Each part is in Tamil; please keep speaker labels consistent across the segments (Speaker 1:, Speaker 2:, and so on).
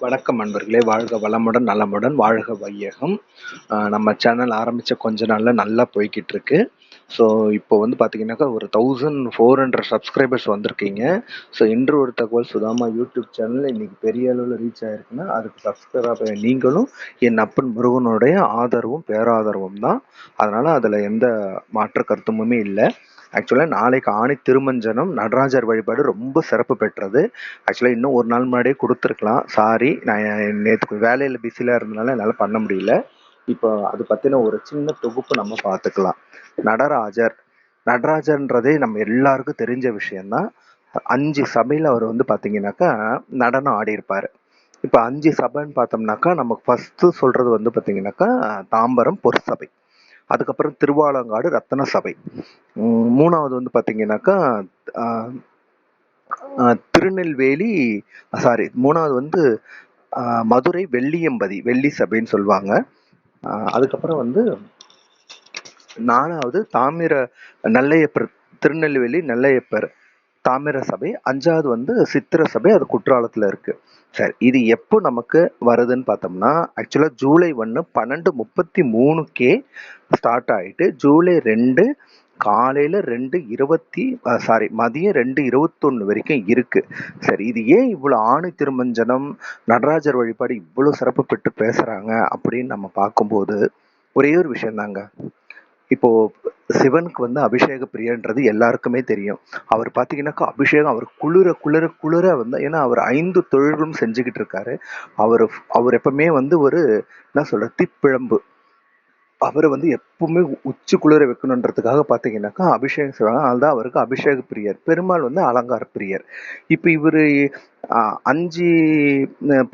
Speaker 1: வணக்கம் நண்பர்களே. வாழ்க வளமுடன் நலமுடன் வாழ்க வையகம். நம்ம சேனல் ஆரம்பித்த கொஞ்ச நாளில் நல்லா போய்கிட்டு இருக்கு ஸோ இப்போ வந்து பார்த்தீங்கன்னாக்கா ஒரு தௌசண்ட் ஃபோர் ஹண்ட்ரட் சப்ஸ்கிரைபர்ஸ் வந்திருக்கீங்க. ஸோ இன்று ஒரு தகவல் சுதாமா யூடியூப் சேனல் இன்னைக்கு பெரிய அளவில் ரீச் ஆயிருக்குன்னா அதுக்கு சப்ஸ்கிரைப் நீங்களும் என் அப்பன் முருகனுடைய ஆதரவும் பேராதரவும் தான். அதனால் அதில் எந்த மாற்று கருத்துமுமே இல்லை. ஆக்சுவலாக நாளைக்கு ஆணி திருமஞ்சனம் நடராஜர் வழிபாடு ரொம்ப சிறப்பு பெற்றது. ஆக்சுவலாக இன்னும் ஒரு நாள் முன்னாடியே கொடுத்துருக்கலாம். சாரி நான் நேற்று வேலையில் பிஸியாக இருந்தனால என்னால் பண்ண முடியல. இப்போ அது பற்றின ஒரு சின்ன தொகுப்பு நம்ம பார்த்துக்கலாம். நடராஜர். நடராஜர்ன்றதே நம்ம எல்லாருக்கும் தெரிஞ்ச விஷயம்தான். அஞ்சு சபையில் அவர் வந்து பார்த்தீங்கன்னாக்கா நடனம் ஆடியிருப்பார். இப்போ அஞ்சு சபைன்னு பார்த்தோம்னாக்கா நமக்கு ஃபஸ்ட்டு சொல்கிறது வந்து பார்த்தீங்கன்னாக்கா தாம்பரம் பொற்சபை. அதுக்கப்புறம் திருவாலங்காடு ரத்தன சபை மூணாவது வந்து பார்த்தீங்கன்னாக்கா திருநெல்வேலி சாரி மூணாவது வந்து மதுரை வெள்ளியம்பதி வெள்ளி சபைன்னு சொல்லுவாங்க. அதுக்கப்புறம் வந்து நாலாவது தாமிர நல்லையப்பர் திருநெல்வேலி நல்லையப்பர் தாமிர சபை. அஞ்சாவது வந்து சித்திர சபை அது குற்றாலத்தில் இருக்குது சரி இது எப்போ நமக்கு வருதுன்னு பார்த்தோம்னா ஆக்சுவலாக ஜூலை ஒன்று பன்னெண்டு முப்பத்தி மூணுக்கே ஸ்டார்ட் ஆகிட்டு ஜூலை ரெண்டு காலையில் ரெண்டு இருபத்தி சாரி மதியம் ரெண்டு இருபத்தொன்று வரைக்கும் இருக்குது சரி இது ஏன் இவ்வளோ ஆணி திருமஞ்சனம் நடராஜர் வழிபாடு இவ்வளோ சிறப்பு பெற்று பேசுகிறாங்க அப்படின்னு நம்ம பார்க்கும்போது ஒரே ஒரு விஷயந்தாங்க இப்போ சிவனுக்கு வந்து அபிஷேக பிரியன்றது எல்லாருக்குமே தெரியும். அவர் பார்த்தீங்கன்னாக்கா அபிஷேகம் அவர் குளிர குளிர குளிர வந்து ஏன்னா அவர் ஐந்து தொழில்களும் செஞ்சுக்கிட்டு இருக்காரு. அவர் அவர் எப்பவுமே வந்து ஒரு என்ன சொல்ற திப்பிழம்பு. அவரை வந்து எப்பவுமே உச்சி குளிர வைக்கணுன்றதுக்காக பார்த்தீங்கன்னாக்கா அபிஷேகம் செய்வாங்க. அதுதான் அவருக்கு அபிஷேக பிரியர். பெருமாள் வந்து அலங்கார பிரியர். இப்போ இவர் அஞ்சு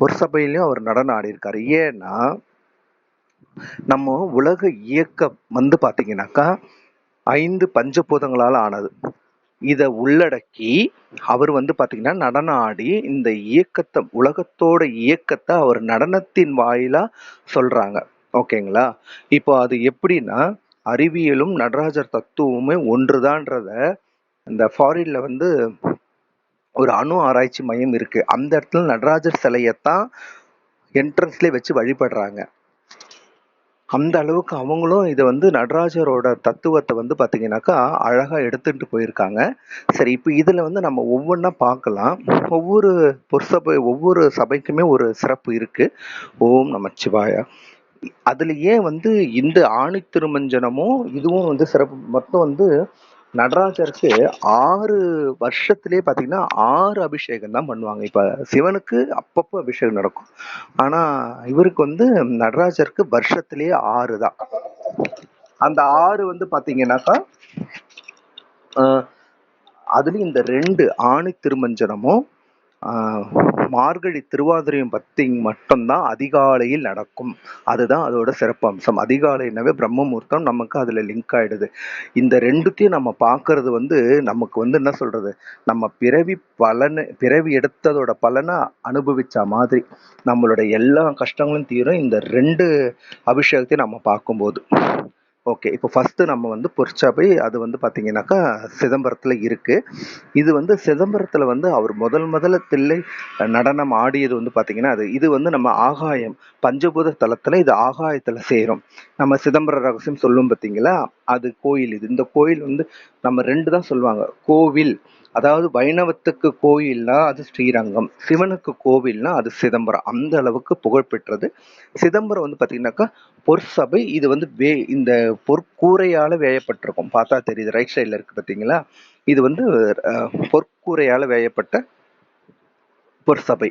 Speaker 1: பொற்சபையிலையும் அவர் நடனம் ஆடியிருக்காரு. ஏன்னா நம்ம உலக இயக்கம் வந்து பார்த்தீங்கன்னாக்கா ஐந்து பஞ்சபூதங்களால் ஆனது. இதை உள்ளடக்கி அவர் வந்து பார்த்தீங்கன்னா நடனம் ஆடி இந்த இயக்கத்தை உலகத்தோட இயக்கத்தை அவர் நடனத்தின் வாயிலா சொல்றாங்க. ஓகேங்களா? இப்போ அது எப்படின்னா அறிவியலும் நடராஜர் தத்துவமுமே ஒன்றுதான்றத இந்த ஃபாரின்ல வந்து ஒரு அணு ஆராய்ச்சி மையம் இருக்கு. அந்த இடத்துல நடராஜர் சிலையத்தான் என்ட்ரன்ஸ்லேயே வச்சு வழிபடுறாங்க. அந்த அளவுக்கு அவங்களும் இதை வந்து நடராஜரோட தத்துவத்தை வந்து பார்த்தீங்கன்னாக்கா அழகாக எடுத்துட்டு போயிருக்காங்க. சரி இப்போ இதில் வந்து நம்ம ஒவ்வொன்றா பார்க்கலாம். ஒவ்வொரு பொற்சபை ஒவ்வொரு சபைக்குமே ஒரு சிறப்பு இருக்குது ஓம் நமச்சிவாயா அதுல ஏன் வந்து இந்த ஆணி திருமஞ்சனமும் இதுவும் வந்து சிறப்பு. மொத்தம் வந்து நடராஜருக்கு ஆறு வருஷத்திலே பார்த்தீங்கன்னா ஆறு அபிஷேகம் தான் பண்ணுவாங்க. இப்போ சிவனுக்கு அப்பப்போ அபிஷேகம் நடக்கும். ஆனால் இவருக்கு வந்து நடராஜருக்கு வருஷத்திலே ஆறு தான். அந்த ஆறு வந்து பார்த்தீங்கன்னாக்கா அதுலேயும் இந்த ரெண்டு ஆணி திருமஞ்சனமும் மார்கழி திருவாதிரையும் பத்தி மட்டும்தான் அதிகாலையில் நடக்கும். அதுதான் அதோட சிறப்பம்சம். அதிகாலைனாவே பிரம்ம முகூர்த்தம் நமக்கு அதில் லிங்க் ஆகிடுது இந்த ரெண்டுத்தையும் நம்ம பார்க்கறது வந்து நமக்கு வந்து என்ன சொல்கிறது நம்ம பிறவி பலனை பிறவி எடுத்ததோட பலனை அனுபவித்த மாதிரி. நம்மளோட எல்லா கஷ்டங்களும் தீரும். இந்த ரெண்டு அபிஷேகத்தையும் நம்ம பார்க்கும்போது. ஓகே இப்போ ஃபஸ்ட்டு நம்ம வந்து பொற்சபை அது வந்து பார்த்தீங்கன்னாக்கா சிதம்பரத்தில் இருக்குது இது வந்து சிதம்பரத்தில் வந்து அவர் முதல் முதல்ல தில்லை நடனம் ஆடியது வந்து பார்த்தீங்கன்னா அது இது வந்து நம்ம ஆகாயம் பஞ்சபூத தலத்தில் இது ஆகாயத்தில் சேரும். நம்ம சிதம்பர ரகசியம் சொல்லும் பார்த்தீங்களா அது கோயில் இது. இந்த கோயில் வந்து நம்ம ரெண்டு தான் சொல்லுவாங்க. கோவில் அதாவது வைணவத்துக்கு கோயில்னா அது ஸ்ரீரங்கம் சிவனுக்கு கோவில்னா அது சிதம்பரம். அந்த அளவுக்கு புகழ் பெற்றது. சிதம்பரம் வந்து பார்த்தீங்கன்னாக்கா பொற்சபை இது வந்து வே இந்த பொற்கூரையால் வேயப்பட்டிருக்கும். பார்த்தா தெரியுது ரைட் சைடில் இருக்கு பார்த்தீங்களா இது வந்து பொற்கூரையால் வேயப்பட்ட பொற்சபை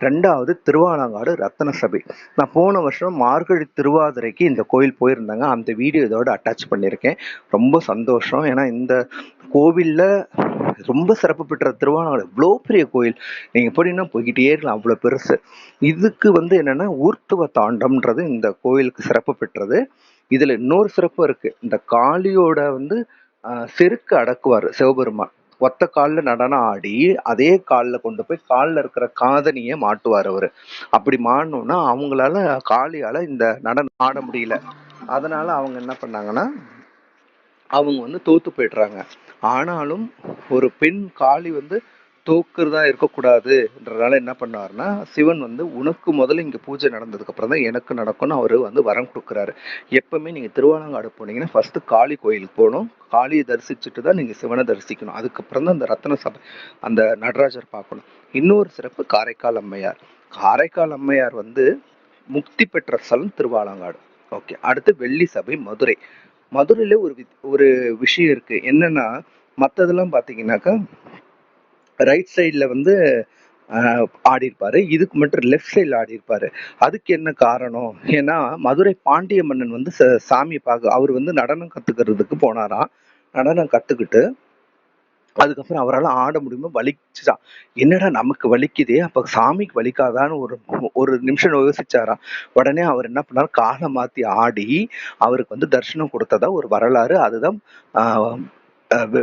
Speaker 1: ரெண்டாவது திருவாலங்காடு ரத்தன சபை. நான் போன வருஷம் மார்கழி திருவாதிரைக்கு இந்த கோயில் போயிருந்தாங்க. அந்த வீடியோ இதோட அட்டாச் பண்ணியிருக்கேன். ரொம்ப சந்தோஷம். ஏன்னா இந்த கோவிலில் ரொம்ப சிறப்பு பெற்ற திருவண்ணாமலை. இவ்வளோ பெரிய கோயில். நீங்க எப்படின்னா போய்கிட்டே இருக்கலாம். அவ்வளோ பெருசு. இதுக்கு வந்து என்னன்னா ஊர்த்துவ தாண்டம்ன்றது இந்த கோயிலுக்கு சிறப்பு பெற்றது. இதுல இன்னொரு சிறப்பு இருக்கு. இந்த காளியோட வந்து ஆஹ், செருக்கு அடக்குவார் சிவபெருமான். ஒத்த கால்ல நடனம் ஆடி அதே கால்ல கொண்டு போய் கால்ல இருக்கிற காதனியை மாட்டுவார் அவரு. அப்படி மாடணும்னா அவங்களால காளியால இந்த நடனம் ஆட முடியல. அதனால அவங்க என்ன பண்ணாங்கன்னா அவங்க வந்து தோத்து போயிடுறாங்க. ஆனாலும் ஒரு பெண் காளி வந்து தோக்குறதா இருக்கக்கூடாதுன்றதால என்ன பண்ணாருன்னா சிவன் வந்து உனக்கு முதல்ல இங்க பூஜை நடந்ததுக்கு அப்புறம் தான் எனக்கு நடக்கும்னு அவர் வந்து வரம் கொடுக்குறாரு. எப்பவுமே நீங்க திருவாலங்காடு போனீங்கன்னா ஃபர்ஸ்ட் காளி கோயிலுக்கு போகணும். காளியை தரிசிச்சுட்டு தான் நீங்க சிவனை தரிசிக்கணும். அதுக்கப்புறம் தான் அந்த ரத்ன சபை அந்த நடராஜர் பார்க்கணும். இன்னொரு சிறப்பு காரைக்கால் அம்மையார். காரைக்கால் அம்மையார் வந்து முக்தி பெற்ற ஸ்தலம் திருவாலங்காடு. ஓகே அடுத்து வெள்ளி சபை மதுரை. மதுரையில் ஒரு வி- ஒரு விஷயம் இருக்கு. என்னென்னா மற்றதெல்லாம் பார்த்தீங்கன்னாக்கா ரைட் சைடில் வந்து ஆஹ், ஆடியிருப்பாரு. இதுக்கு மட்டும் லெஃப்ட் சைடில் ஆடியிருப்பாரு. அதுக்கு என்ன காரணம்? ஏன்னா மதுரை பாண்டிய மன்னன் வந்து ச- சாமி பார்க்க அவர் வந்து நடனம் கற்றுக்கிறதுக்கு போனாராம் நடனம் கற்றுக்கிட்டு அதுக்கப்புறம் அவரால் ஆட முடியுமோ வலிச்சுதான் என்னடா நமக்கு வலிக்குதே அப்ப சாமிக்கு வலிக்காதான்னு ஒரு ஒரு நிமிஷம் யோசிச்சாராம் உடனே அவர் என்ன பண்ணார்? காலை மாத்தி ஆடி அவருக்கு வந்து தரிசனம் கொடுத்ததா ஒரு வரலாறு. அதுதான்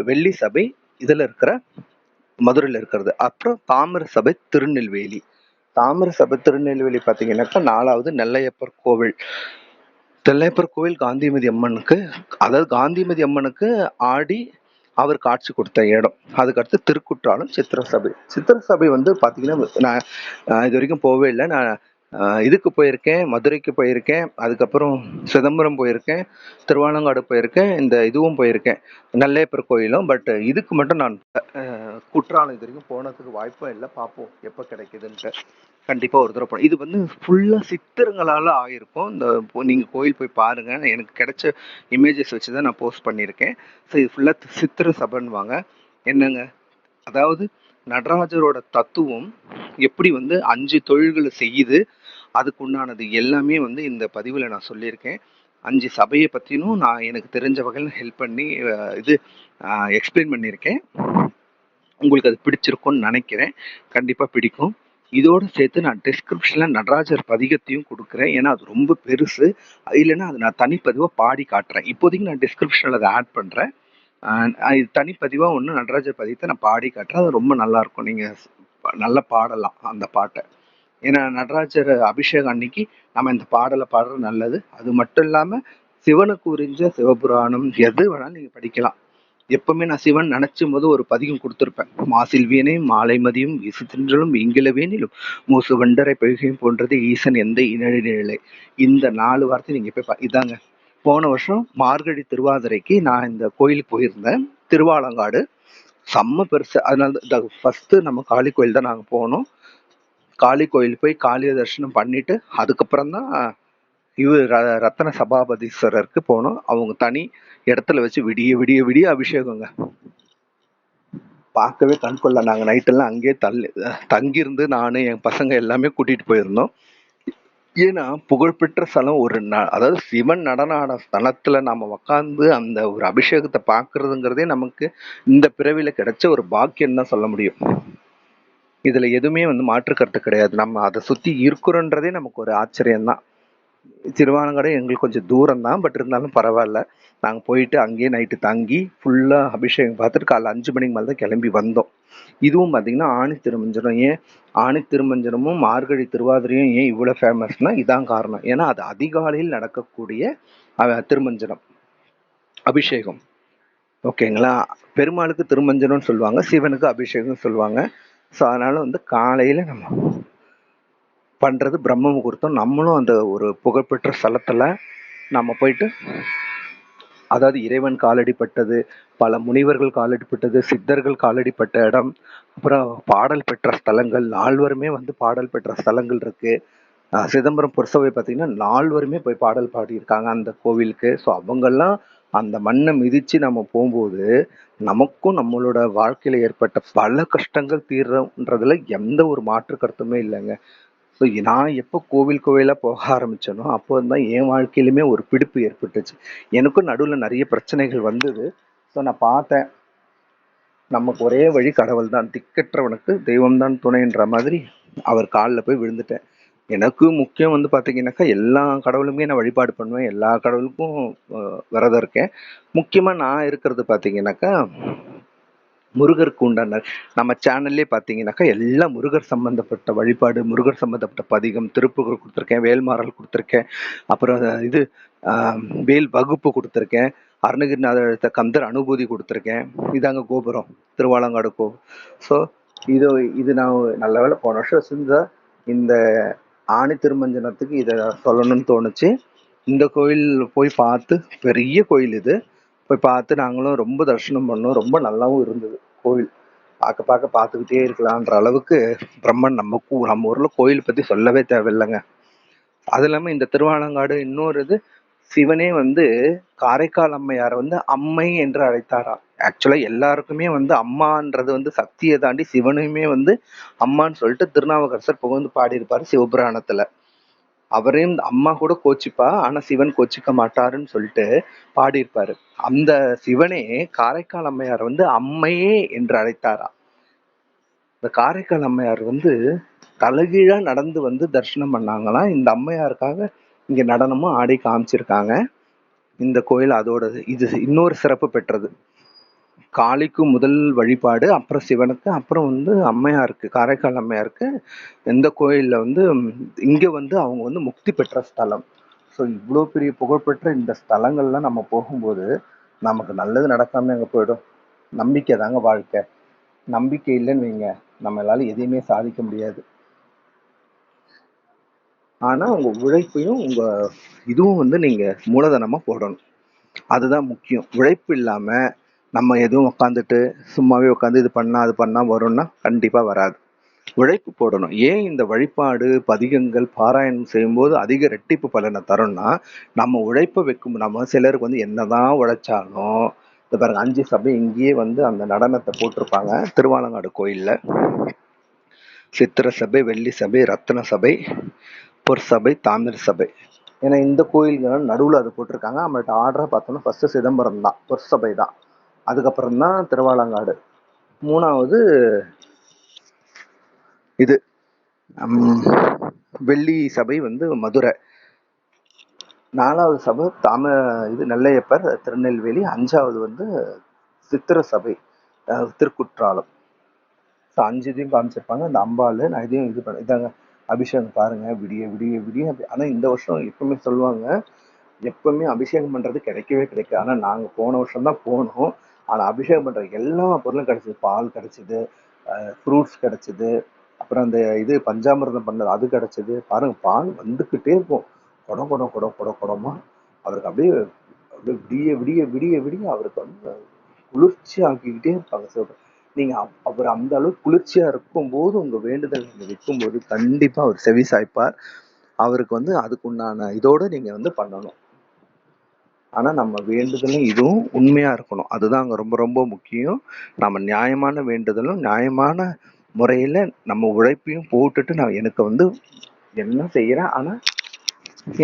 Speaker 1: வெள்ளி சபை இதுல இருக்கிற மதுரையில் இருக்கிறது. அப்புறம் தாமிர சபை திருநெல்வேலி. தாமிர சபை திருநெல்வேலி பார்த்தீங்கன்னாக்கா நாலாவது நெல்லையப்பர் கோவில். நெல்லையப்பர் கோவில் காந்திமதி அம்மனுக்கு அதாவது காந்திமதி அம்மனுக்கு ஆடி அவர் காட்சி கொடுத்த இடம். அதுக்கடுத்து திருக்குற்றாலம் சித்திர சபை சித்திர சபை வந்து பார்த்தீங்கன்னா நான் இது வரைக்கும் போகவே இல்லை. நான் இதுக்கு போயிருக்கேன் மதுரைக்கு போயிருக்கேன் அதுக்கப்புறம் சிதம்பரம் போயிருக்கேன் திருவாலங்காடு போயிருக்கேன் இந்த இதுவும் போயிருக்கேன். நல்லையப்பர் கோயிலும் பட் இதுக்கு மட்டும் நான் குற்றாலம் இது வரைக்கும் போனதுக்கு வாய்ப்பும் இல்லை. பார்ப்போம் எப்போ கிடைக்குதுன்ட்டு. கண்டிப்பாக ஒரு தடவை போனோம் இது வந்து ஃபுல்லாக சித்திரங்களால் ஆகியிருக்கும். இந்த நீங்கள் கோயில் போய் பாருங்கள் எனக்கு கிடைச்ச இமேஜஸ் வச்சு தான் நான் போஸ்ட் பண்ணியிருக்கேன். ஸோ இது ஃபுல்லாக சித்திர சபைன்னுவாங்க. என்னங்க? அதாவது நடராஜரோட தத்துவம் எப்படி வந்து அஞ்சு தொழில்களை செய்யுது அதுக்குண்டானது எல்லாமே வந்து இந்த பதிவில் நான் சொல்லியிருக்கேன். அஞ்சு சபையை பற்றினும் நான் எனக்கு தெரிஞ்ச வகையில் ஹெல்ப் பண்ணி இது எக்ஸ்பிளைன் பண்ணியிருக்கேன். உங்களுக்கு அது பிடிச்சிருக்கும்னு நினைக்கிறேன். கண்டிப்பாக பிடிக்கும். இதோடு சேர்த்து நான் டிஸ்கிரிப்ஷனில் நடராஜர் பதிகத்தையும் கொடுக்குறேன். ஏன்னா அது ரொம்ப பெருசு. இல்லைன்னா அது நான் தனிப்பதிவாக பாடி காட்டுறேன். இப்போதைக்கு நான் டிஸ்கிரிப்ஷனில் அதை ஆட் பண்ணுறேன் இது தனிப்பதிவாக ஒன்று நடராஜர் பதிகத்தை நான் பாடி காட்டுறேன். அது ரொம்ப நல்லாயிருக்கும் நீங்கள் நல்லா பாடலாம் அந்த பாட்டை. ஏன்னா நடராஜர் அபிஷேகம் அன்னைக்கு நம்ம இந்த பாடலை பாடுறது நல்லது. அது மட்டும் இல்லாமல் சிவனுக்கு உறிஞ்ச சிவபுராணம் எது வேணாலும் நீங்கள் படிக்கலாம். எப்பவுமே நான் சிவன் நினைச்சும் போது ஒரு பதிகம் கொடுத்துருப்பேன். மாசில் வீணை மாலை மதியும் வீசு தின்றலும் இங்கில வேணிலும் மூசு வண்டரை பெய்கையும் போன்றது ஈசன் எந்த இனழி நிழலை. இந்த நாலு வார்த்தை நீங்கள் போய் பா- இதாங்க. போன வருஷம் மார்கழி திருவாதிரைக்கு நான் இந்த கோயிலுக்கு போயிருந்தேன். திருவாலங்காடு. செம்ம பெருசு. அதனால ஃபஸ்ட்டு நம்ம காளி கோயில் தான் நாங்கள் போனோம். காளி கோயில் போய் காளிய தரிசனம் பண்ணிட்டு அதுக்கப்புறம் தான் இவர் ர- ரத்தன சபாபதீஸ்வரருக்கு போனோம். அவங்க தனி இடத்துல வச்சு விடிய விடிய விடிய அபிஷேகங்க. பார்க்கவே கண்கொள்ள. நாங்கள் நைட்டெல்லாம் அங்கேயே தள்ளி தங்கியிருந்து நான் என் பசங்க எல்லாமே கூட்டிட்டு போயிருந்தோம். ஏன்னா புகழ்பெற்ற ஸ்தலம் ஒரு ந- அதாவது சிவன் நடன ஆட நம்ம உக்காந்து அந்த ஒரு அபிஷேகத்தை பார்க்குறதுங்கிறதே நமக்கு இந்த பிறவியில் கிடைச்ச ஒரு பாக்கியம் தான் சொல்ல முடியும். இதில் எதுவுமே வந்து மாற்று கருத்து கிடையாது. நம்ம அதை சுற்றி இருக்கிறோன்றதே நமக்கு ஒரு ஆச்சரியம் தான் திருவானங்கடை எங்களுக்கு கொஞ்சம் தூரம் தான் பட் இருந்தாலும் பரவாயில்ல. நாங்கள் போயிட்டு அங்கேயே நைட்டு தங்கி ஃபுல்லாக அபிஷேகம் பார்த்துட்டு காலைல அஞ்சு மணிக்கு மேலே தான் கிளம்பி வந்தோம். இதுவும் பார்த்திங்கன்னா ஆணி திருமஞ்சனம். ஏன்? ஆணி திருமஞ்சனமும் மார்கழி திருவாதிரையும் ஏன் இவ்வளோ ஃபேமஸ்னா இதான் காரணம். ஏன்னா அது அதிகாலையில் நடக்கக்கூடிய திருமஞ்சனம். அபிஷேகம். ஓகேங்களா? பெருமாளுக்கு திருமஞ்சனம்னு சொல்லுவாங்க சிவனுக்கு அபிஷேகம் சொல்லுவாங்க. ஸோ அதனால் வந்து காலையில் நம்ம பண்ணுறது பிரம்ம முகூர்த்தம். நம்மளும் அந்த ஒரு புகழ்பெற்ற ஸ்தலத்தில் நம்ம போயிட்டு அதாவது இறைவன் காலடிப்பட்டது பல முனிவர்கள் காலடிப்பட்டது சித்தர்கள் காலடிப்பட்ட இடம் அப்புறம் பாடல் பெற்ற ஸ்தலங்கள் நால்வருமே வந்து பாடல் பெற்ற ஸ்தலங்கள் இருக்குது சிதம்பரம் புரசவை பார்த்திங்கன்னா நால்வருமே போய் பாடல் பாடியிருக்காங்க அந்த கோவிலுக்கு. ஸோ அவங்கெல்லாம் அந்த மண்ணை மிதித்து நம்ம போகும்போது நமக்கும் நம்மளோட வாழ்க்கையில் ஏற்பட்ட பல கஷ்டங்கள் தீர்றன்றதுல எந்த ஒரு மாற்று கருத்துமே இல்லைங்க. ஸோ நான் எப்போ கோவில் கோவிலாக போக ஆரம்பித்தேனோ அப்போ தான் என் வாழ்க்கையிலுமே ஒரு பிடிப்பு ஏற்பட்டுச்சு. எனக்கும் நடுவில் நிறைய பிரச்சனைகள் வந்தது. ஸோ நான் பார்த்தேன். நமக்கு ஒரே வழி கடவுள் தான் திக்கற்றவனுக்கு தெய்வம் தான் துணைன்ற மாதிரி அவர் காலில் போய் விழுந்துட்டேன். எனக்கு முக்கியம் வந்து பார்த்தீங்கன்னாக்கா எல்லா கடவுளுமே நான் வழிபாடு பண்ணுவேன். எல்லா கடவுளுக்கும் விரதம் இருக்கேன். முக்கியமாக நான் இருக்கிறது பார்த்தீங்கன்னாக்கா முருகருக்கு உண்டான நம்ம சேனல்லே பார்த்தீங்கன்னாக்கா எல்லாம் முருகர் சம்பந்தப்பட்ட வழிபாடு முருகர் சம்பந்தப்பட்ட பதிகம் திருப்புகழ் கொடுத்துருக்கேன் வேல்மாறல் கொடுத்துருக்கேன். அப்புறம் இது வேல் வகுப்பு கொடுத்துருக்கேன். அருணகிரிநாதர் கந்தர் அனுபூதி கொடுத்துருக்கேன். இதாங்க கோபுரம் திருவாலங்காடு கோபுரம் ஸோ இது இது நான் நல்ல வேலை போன வருஷம் செஞ்ச இந்த ஆணி திருமஞ்சனத்துக்கு இதை சொல்லணும்னு தோணுச்சு. இந்த கோயில் போய் பார்த்து பெரிய கோயில் இது. போய் பார்த்து நாங்களும் ரொம்ப தரிசனம் பண்ணோம். ரொம்ப நல்லாவும் இருந்தது கோயில். பார்க்க பார்க்க பார்த்துக்கிட்டே இருக்கலான்ற அளவுக்கு பிரம்மன் நம்ம கூ நம்ம ஊரில் கோயில் பற்றி சொல்லவே தேவையில்லைங்க. அது இல்லாமல் இந்த திருவாலங்காடு இன்னொரு இது சிவனே வந்து காரைக்கால் அம்மையாரை வந்து அம்மை என்று அழைத்தாராம். ஆக்சுவலா எல்லாருக்குமே வந்து அம்மான்றது வந்து சக்தியை தாண்டி சிவனையுமே வந்து அம்மான்னு சொல்லிட்டு திருநாவுக்கரசர் புகழ்ந்து பாடியிருப்பார் சிவபுராணத்துல. அவரையும் அம்மா கூட கோச்சிப்பா ஆனா சிவன் கோச்சிக்க மாட்டாருன்னு சொல்லிட்டு பாடியிருப்பாரு. அந்த சிவனே காரைக்கால் அம்மையார் வந்து அம்மையே என்று அழைத்தாராம் இந்த காரைக்கால் அம்மையார் வந்து தலைகீழா நடந்து வந்து தரிசனம் பண்ணாங்களாம் இந்த அம்மையாருக்காக இங்க நடனமும் ஆடி காமிச்சிருக்காங்க. இந்த கோயில் அதோட இது இன்னொரு சிறப்பு பெற்றது. காளிக்கு முதல் வழிபாடு அப்புறம் சிவனுக்கு அப்புறம் வந்து அம்மையாருக்கு காரைக்கால் அம்மையாருக்கு. இந்த கோயிலில் வந்து இங்கே வந்து அவங்க வந்து முக்தி பெற்ற ஸ்தலம். ஸோ இவ்வளோ பெரிய புகழ்பெற்ற இந்த ஸ்தலங்கள்லாம் நம்ம போகும்போது நமக்கு நல்லது நடக்காம அங்கே போயிடும். நம்பிக்கை தாங்க வாழ்க்கை. நம்பிக்கை இல்லைன்னு வைங்க. நம்மளால எதையுமே சாதிக்க முடியாது. ஆனா உங்க உழைப்பையும் உங்க இதுவும் வந்து நீங்க மூலதனமா போடணும். அதுதான் முக்கியம். உழைப்பு இல்லாம நம்ம எதுவும் உட்காந்துட்டு சும்மாவே உட்காந்து இது பண்ணால் அது பண்ணால் வரும்னா கண்டிப்பாக வராது. உழைப்பு போடணும். ஏன் இந்த வழிபாடு பதிகங்கள் பாராயணம் செய்யும்போது அதிக ரெட்டிப்பு பலனை தரும்னா நம்ம உழைப்பை வைக்கும் நம்ம சிலருக்கு வந்து என்னதான் உழைச்சாலும் இந்த பாருங்க அஞ்சு சபை இங்கேயே வந்து அந்த நடனத்தை போட்டிருப்பாங்க. திருவாலங்காடு கோயிலில். சித்திர சபை வெள்ளி சபை ரத்ன சபை பொற்சபை தாமிர சபை. ஏன்னா இந்த கோயில்கள் நடுவில் அது போட்டிருக்காங்க. நம்மள்ட்ட ஆர்டராக பார்த்தோம்னா ஃபஸ்ட்டு சிதம்பரம் தான். பொற்சபை தான். அதுக்கப்புறம் தான் திருவாலங்காடு. மூணாவது இது. ஹம், வெள்ளி சபை வந்து மதுரை. நாலாவது சபை தாம இது நெல்லையப்பர் திருநெல்வேலி. அஞ்சாவது வந்து சித்திர சபை திருக்குற்றாலம். ஸோ அஞ்சு இதையும் காமிச்சிருப்பாங்க. அந்த அம்பாள் நான் இதையும் இது பண்ண இதாங்க அபிஷேகம் பாருங்க விடிய விடிய விடிய. ஆனால் ஆனா இந்த வருஷம் எப்பவுமே சொல்லுவாங்க எப்பவுமே அபிஷேகம் பண்றது கிடைக்கவே கிடைக்காது. ஆனா நாங்க போன வருஷம் தான் போனோம். ஆனால் அபிஷேகம் பண்ணுற எல்லா பொருளும் கிடச்சிது. பால் கிடச்சிது ஃப்ரூட்ஸ் கிடச்சிது அப்புறம் அந்த இது பஞ்சாமிரதம் பண்ணது அது கிடச்சிது. பாருங்கள் பால் வந்துக்கிட்டே இருக்கும். குடம் குடம் குடம் குடம் குடமா அவருக்கு அப்படியே அப்படியே விடிய விடிய விடிய விடிய அவருக்கு வந்து குளிர்ச்சி ஆக்கிக்கிட்டே இருப்பாங்க. சிவபெருமான் நீங்கள் அவர் அந்த அளவுக்கு இருக்கும் இருக்கும்போது உங்கள் வேண்டுதல் நீங்கள் விற்கும்போது கண்டிப்பாக அவர் செவி சாய்ப்பார். அவருக்கு வந்து அதுக்குண்டான இதோடு நீங்கள் வந்து பண்ணணும். ஆனால் நம்ம வேண்டுதலும் இதுவும் உண்மையாக இருக்கணும். அதுதான் அங்கே ரொம்ப ரொம்ப முக்கியம். நம்ம நியாயமான வேண்டுதலும் நியாயமான முறையில் நம்ம உழைப்பையும் போட்டுட்டு நான் எனக்கு வந்து என்ன செய்கிறேன் ஆனால்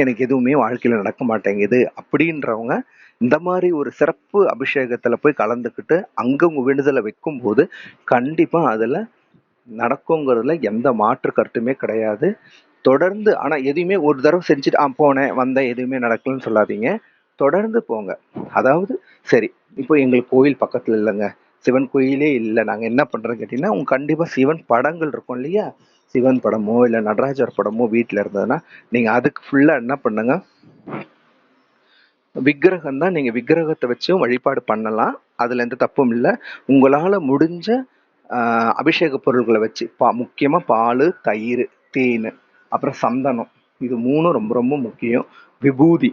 Speaker 1: எனக்கு எதுவுமே வாழ்க்கையில் நடக்க மாட்டேங்குது அப்படின்றவங்க இந்த மாதிரி ஒரு சிறப்பு அபிஷேகத்தில் போய் கலந்துக்கிட்டு அங்கே உங்கள் வேண்டுதலை வைக்கும்போது கண்டிப்பாக அதில் நடக்குங்கிறதுல எந்த மாற்று கருத்துமே கிடையாது. தொடர்ந்து ஆனால் எதுவுமே ஒரு தடவை செஞ்சுட்டு ஆ போனேன் வந்தேன் எதுவுமே நடக்கலன்னு சொல்லாதீங்க. தொடர்ந்து போங்க. அதாவது சரி இப்போ எங்களுக்கு கோயில் பக்கத்தில் இல்லைங்க. சிவன் கோயிலே இல்லை. நாங்கள் என்ன பண்ணுறேன்னு கேட்டிங்கன்னா உங்க கண்டிப்பாக சிவன் படங்கள் இருக்கும் இல்லையா? சிவன் படமோ இல்லை நடராஜர் படமோ வீட்டில் இருந்ததுன்னா நீங்கள் அதுக்கு ஃபுல்லாக என்ன பண்ணுங்க? விக்கிரகம் தான் நீங்கள் விக்கிரகத்தை வச்சும் வழிபாடு பண்ணலாம். அதில் எந்த தப்பும் இல்லை. உங்களால் முடிஞ்ச அபிஷேக பொருட்களை வச்சு பா முக்கியமாக பால் தயிர் தேன் அப்புறம் சந்தனம். இது மூணும் ரொம்ப ரொம்ப முக்கியம். விபூதி.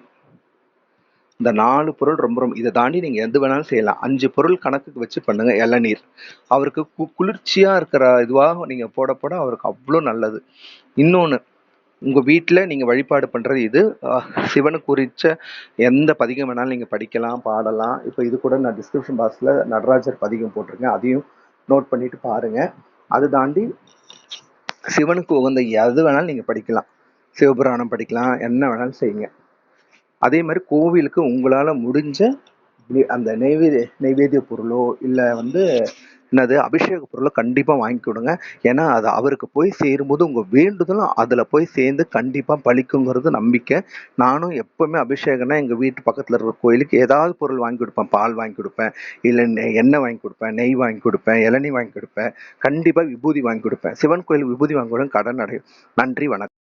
Speaker 1: இந்த நாலு பொருள் ரொம்ப ரொம்ப இதை தாண்டி நீங்கள் எது வேணாலும் செய்யலாம். அஞ்சு பொருள் கணக்குக்கு வச்சு பண்ணுங்க இளநீர். அவருக்கு கு- குளிர்ச்சியாக இருக்கிற இதுவாக நீங்கள் போட போட அவருக்கு அவ்வளோ நல்லது. இன்னொன்று உங்கள் வீட்டில் நீங்கள் வழிபாடு பண்ணுறது இது. சிவனு சிவனுக்கு எந்த பதிகம் வேணாலும் நீங்கள் படிக்கலாம் பாடலாம். இப்போ இது கூட நான் டிஸ்கிரிப்ஷன் பாக்ஸில் நடராஜர் பதிகம் போட்டிருக்கேன். அதையும் நோட் பண்ணிட்டு பாருங்கள் அது தாண்டி சிவனுக்கு உகந்த எது வேணாலும் நீங்கள் படிக்கலாம். சிவபுராணம் படிக்கலாம் என்ன வேணாலும் செய்யுங்க. அதே மாதிரி கோவிலுக்கு உங்களால் முடிஞ்ச அந்த நெய்வேதிய நெய்வேத்திய பொருளோ இல்லை வந்து என்னது அபிஷேக பொருளோ கண்டிப்பாக வாங்கி கொடுங்க. ஏன்னா அது அவருக்கு போய் சேரும்போது உங்கள் வேண்டுதலும் அதில் போய் சேர்ந்து கண்டிப்பாக பழிக்குங்கிறது நம்பிக்கை. நானும் எப்போவுமே அபிஷேகம்னா எங்கள் வீட்டு பக்கத்தில் இருக்கிற கோயிலுக்கு ஏதாவது பொருள் வாங்கி கொடுப்பேன். பால் வாங்கி கொடுப்பேன். இல்லை நெ- எண்ணெய் வாங்கி கொடுப்பேன். நெய் வாங்கி கொடுப்பேன். இளநீ வாங்கி கொடுப்பேன். கண்டிப்பாக விபூதி வாங்கி கொடுப்பேன். சிவன் கோயில் விபூதி வாங்கி கொடுங்க கடன் அடையும். நன்றி வணக்கம்.